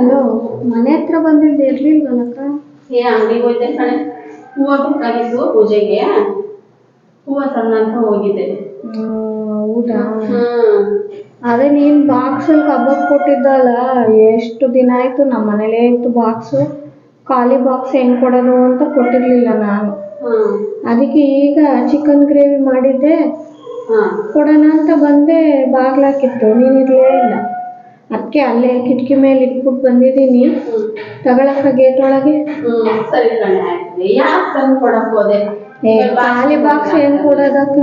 Hello ಮನೆ ಹತ್ರ ಬಂದಿದ್ದು ಇರ್ಲಿಲ್ವನಕ್ಕ ಏ ಅಂಗಡಿಗೆ ಹೋಯ್ತೆ ಕಣೆ. ಹೂವು ಬೇಕಾಗಿತ್ತು ಪೂಜೆಗೆ. ಹೂವು ತಂದ ಅಂತ ಹೋಗಿದ್ದೆ. ಹೌದಾ? ಹ್ಮ್ ಅದೇ ನೀನ್ ಬಾಕ್ಸ್ ಅಲ್ಲಿ ಕಬಾಬ್ ಕೊಟ್ಟಿದ್ದಲ್ಲ ಎಷ್ಟು ದಿನ ಆಯ್ತು ನಮ್ಮ ಮನೇಲೇ ಇತ್ತು ಬಾಕ್ಸು ಖಾಲಿ ಬಾಕ್ಸ್ ಹೆಂಗ್ ಕೊಡೋದು ಅಂತ ಕೊಟ್ಟಿರ್ಲಿಲ್ಲ ನಾನು. ಹ್ಮ್ ಅದಕ್ಕೆ ಈಗ ಚಿಕನ್ ಗ್ರೇವಿ ಮಾಡಿದ್ದೆ. ಹಾ. ಕೊಡೋಣ ಅಂತ ಬಂದೆ ಬಾಗ್ಲಾಕಿತ್ತು ನೀನ್ ಇರ್ಲೇ ಇಲ್ಲ. ಅದಕ್ಕೆ ಅಲ್ಲೇ ಕಿಟಕಿ ಮೇಲೆ ಇಟ್ಬಿಟ್ಟು ಬಂದಿದ್ದೀನಿ. ತಗೊಳಕ್ಕ ಗೇಟ್ ಒಳಗೆ ಸರಿ ಖಾಲಿ ಬಾಕ್ಸ್ ಏನ್ ಕೊಡೋದಕ್ಕ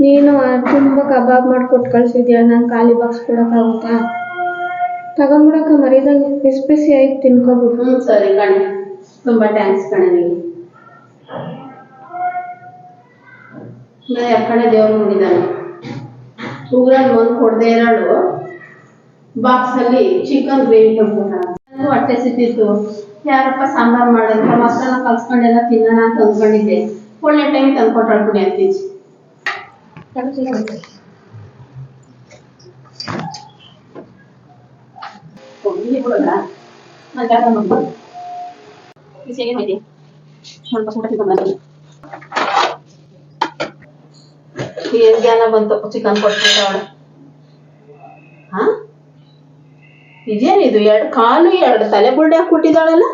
ನೀನು ತುಂಬಾ ಕಬಾಬ್ ಮಾಡ್ಕೊಟ್ಟು ಕಳ್ಸಿದ್ಯಾ? ನಂಗೆ ಖಾಲಿ ಬಾಕ್ಸ್ ಕೊಡೋಕ್ಕಾಗುತ್ತಾ ತಗೊಂಬಿಡಕ್ಕ ಮರಿದಂಗೆ. ಬಿಸಿ ಬಿಸಿ ಆಯ್ತು ತಿನ್ಕೊಬಿಡು. ಹ್ಞೂ ಸರಿ ಕಣೆ. ತುಂಬಾ ಥ್ಯಾಂಕ್ಸ್ ಕಣೆ ನಿಮಗೆ. ನಾ ಕಣೆ ದೇವ್ರು ನೋಡಿದ್ದಾನೆ ಉಗ್ರಲ್ಲಿ ಒಂದು ಕೊಡದೆ ಇರೋಳು. ಬಾಕ್ಸ್ ಅಲ್ಲಿ ಚಿಕನ್ ಗ್ರೇವಿ ನನಗೂ ಹೊಟ್ಟೆ ಸಿಟ್ಟಿತ್ತು. ಯಾರಪ್ಪ ಸಾಂಬಾರ್ ಮಾಡಿದ್ರೆ ಮಸಾಲ ಕಲ್ಸ್ಕೊಂಡೆಲ್ಲ ತಿನ್ನೋಣ ಅಂತ ಅಂದ್ಕೊಂಡಿದ್ದೆ. ಒಳ್ಳೆ ಟೈಮ್ ತಂದ್ಕೊಟ್ಟಾಳ ಪುಣ್ಯ ಅಂತೀಜಿ. ಏನ್ ಜ್ಞಾನ ಬಂತು? ಚಿಕನ್ ಕೊಟ್ಬಿಟ್ಟವಳೆ ಹಾ ಇದೇನಿದು? ಎರಡು ಕಾಲು, ಎರಡು ತಲೆ ಬುರ್ಡೆ ಕೊಟ್ಟಿದ್ದಾಳಲ್ಲ?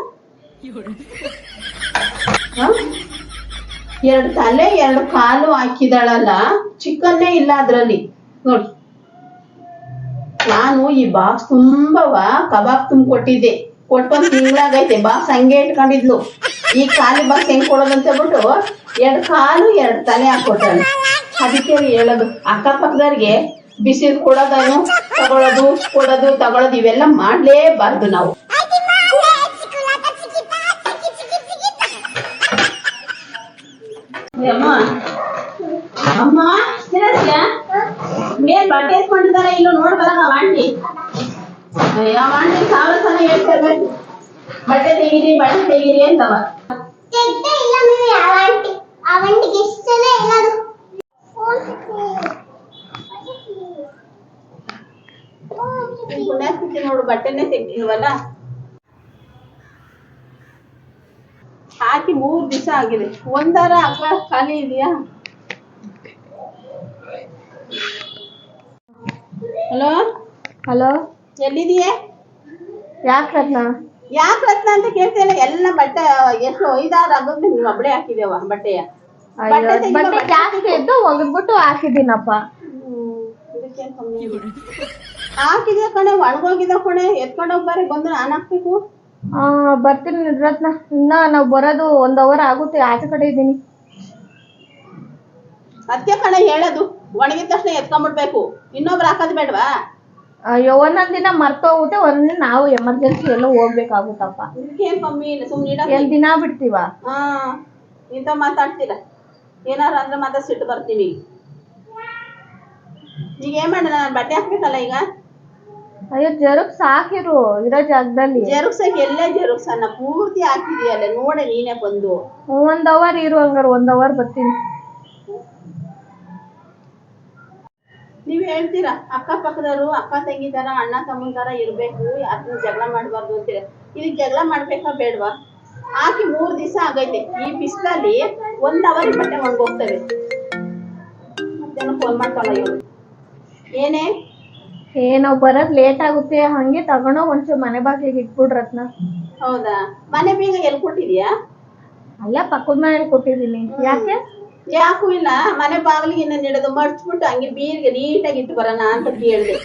ಎರಡು ತಲೆ, ಎರಡು ಕಾಲು ಹಾಕಿದಾಳಲ್ಲ ಚಿಕನ್ನೇ ಇಲ್ಲ ಅದ್ರಲ್ಲಿ. ನೋಡಿ. ನಾನು ಈ ಬಾಕ್ಸ್ ತುಂಬವ ಕಬಾಬ್ ತುಂಬ ಕೊಟ್ಟಿದ್ದೆ ಕೊಟ್ಕೊಂಡ್ ತಿಂಗಳಾಗೈತೆ. ಬಾಕ್ಸ್ ಹಂಗೆ ಇಟ್ಕೊಂಡಿದ್ಲು. ಈ ಖಾಲಿ ಬಾಕ್ಸ್ ಹೆಂಗ್ ಕೊಡೋದಂತ ಬಿಟ್ಟು ಎರಡು ಕಾಲು, ಎರಡು ತಲೆ ಹಾಕೊಟ್ಟಾಳೆ ಅದಕ್ಕೆ ಹೇಳೋದು. ಅಕ್ಕಪಕ್ಕದವ್ರಿಗೆ ಬಿಸಿಲು ಕೊಡೋದನ್ನು ತಗೊಳ್ಳೋದು ಕೊಡೋದು ತಗೊಳ್ಳೋದು ಇವೆಲ್ಲ ಮಾಡ್ಲೇಬಾರ್ದು ನಾವು. ಬಟ್ಟೆ ಎತ್ಕೊಂಡಿದ್ದಾರೆ ಹೇಳ್ತಾರೆ ಬಟ್ಟೆ ತೆಗೀರಿ ಬಟ್ಟೆ ತೆಗೀರಿ ಅಂತವ ತೆಗ್ದೇ ಇಲ್ಲ ಮೇಲೆ ಯಾವ ಆಂಟಿ ಆ ಆಂಟಿಗೆ ಎಷ್ಟು ಸಲ ಹೇಳೋದು ಫೋನ್ ಪುಣ್ಯಾಸ್ತಿತಿ ನೋಡು ಬಟ್ಟೆನೆ ತೆಗ್ದಿಲ್ವಲ್ಲ ಹಾಕಿ ಮೂರ್ ದಿವಸ ಆಗಿದೆ. ಒಂದಾರ ಅಕ್ಕ ಖಾಲಿ ಇದೆಯಾ? ಹಲೋ? ಹಲೋ? ಎಲ್ಲಿದೆಯೇ ಯಾಕೆ ರತ್ನ? ಯಾಕೆ ರತ್ನ ಅಂತ ಕೇಳ್ತಿಲ್ಲ ಎಲ್ಲ ಬಟ್ಟೆ ಎಷ್ಟು ಐದಾರು ಆಗೋದು ನೀವು ಒಬ್ಳೆ ಹಾಕಿದೇವ ಬಟ್ಟೆಯ? ಬಟ್ಟೆ ಜಾಸ್ತಿ ಇದ್ದು ಒಗೆದ್ಬಿಟ್ಟು ಹಾಕಿದ್ದೀನಪ್ಪ. ಹಾಕಿದ್ಯಾ ಕಣೆ ಒಣಗೋಗಿದ ಕಣೆ. ಎತ್ಕೊಂಡೋಗ್ ಬಾರಿ ಬಂದು ನಾನು ಹಾಕ್ಬೇಕು. ಆ ಬರ್ತೀನಿ ರತ್ನ ಇನ್ನ ನಾವ್ ಬರೋದು ಒಂದ್ ಅವರ್ ಆಗುತ್ತೆ ಆಚೆ ಕಡೆ ಇದ್ದೀನಿ. ಅದಕ್ಕೆ ಕಣೆ ಹೇಳೋದು ಒಣಗಿದ ತಕ್ಷಣ ಎತ್ಕೊಂಡ್ಬಿಡ್ಬೇಕು ಇನ್ನೊಬ್ರು ಹಾಕೋದ್ ಬೇಡವಾ? ಅಯ್ಯೋ ಒಂದೊಂದ್ ದಿನ ಮರ್ತೋಗುತ್ತೆ ಒಂದಿನ ನಾವು ಎಮರ್ಜೆನ್ಸಿ ಎಲ್ಲ ಹೋಗ್ಬೇಕಾಗುತ್ತಪ್ಪ. ಇದಕ್ಕೇನ್ ಕಮ್ಮಿ? ಇಲ್ಲ ಸುಮ್ನೆ ಇಡ ಎಲ್ ದಿನ ಬಿಡ್ತೀವ? ಹಾ ಇಂಥ ಮಾತಾಡ್ತೀರ. ಏನಾರು ಅಂದ್ರೆ ಮಾತ್ರ ಸಿಟ್ಟು ಬರ್ತೀವಿ ಈಗ ಏನ್ ಮಾಡೋಣ ನಾನು ಬಟ್ಟೆ ಹಾಕ್ಬೇಕಲ್ಲ ಈಗ? ಅಯ್ಯೋ ಜರುಗ್ ಹಾಕಿರು ಇರೋ ಜಾಗದಲ್ಲಿ. ಜೆರುಕ್ಸಕ್ಕೆ ಎಲ್ಲೇ ಜೆರುಕ್ಸನ್ನ ಪೂರ್ತಿ ಹಾಕಿದೀಯಲ್ಲ ನೋಡಿ ನೀನೇ ಬಂದು. ಒಂದ್ ಅವರ್ ಇರು ಹಂಗಾರ ಒಂದ್ ಅವರ್ ಬರ್ತೀನಿ. ನೀವ್ ಹೇಳ್ತೀರಾ? ಅಕ್ಕ ಪಕ್ಕದವರು ಅಕ್ಕ ತಂಗಿ ತರ ಅಣ್ಣ ತಮ್ಮನ ತರ ಇರ್ಬೇಕು ಅದನ್ನ ಜಗಳ ಮಾಡ್ಬಾರ್ದು ಅಂತೀರ? ಇದಕ್ ಜಗಳ ಮಾಡ್ಬೇಕಾ ಬೇಡ್ವಾ? ಹಾಕಿ ಮೂರ್ ದಿವಸ ಆಗೈತೆ. ಈ ಬಿಸಿಲಲ್ಲಿ ಒಂದ್ ಅವರ್ ಬಟ್ಟೆ ಒಣಗೋಗ್ತವೆ ಮತ್ತೆ ಫೋನ್ ಇವ್ರು ಏನೇ? ಏನೋ ಬರೋದ್ ಲೇಟ್ ಆಗುತ್ತೆ ಹಂಗೆ ತಗೊಂಡೋ ಒಂಚೂರು ಮನೆ ಬಾಗಿಲಿಗೆ ಇಟ್ಬಿಡ್ರಿ ಅದ್ನ ಹೌದಾ? ಮನೆ ಬೀಗ ಎಲ್ಲಿ ಕೊಟ್ಟಿದ್ಯಾ? ಅಲ್ಲ ಪಕ್ಕದ ಮನೇಲಿ ಕೊಟ್ಟಿದ್ದೀನಿ. ಯಾಕೆ? ಯಾಕೂ ಇಲ್ಲ ಮನೆ ಬಾಗಿಲಿಗೆ ಇನ್ನೊಂದು ಇಡೋದು ಮಡ್ಚ್ಬಿಟ್ಟು ಹಂಗೆ ಬೀರ್ಗೆ ನೀಟಾಗಿ ಇಟ್ಟು ಬರೋಣ ಅಂತ ಕೇಳಿದೆ.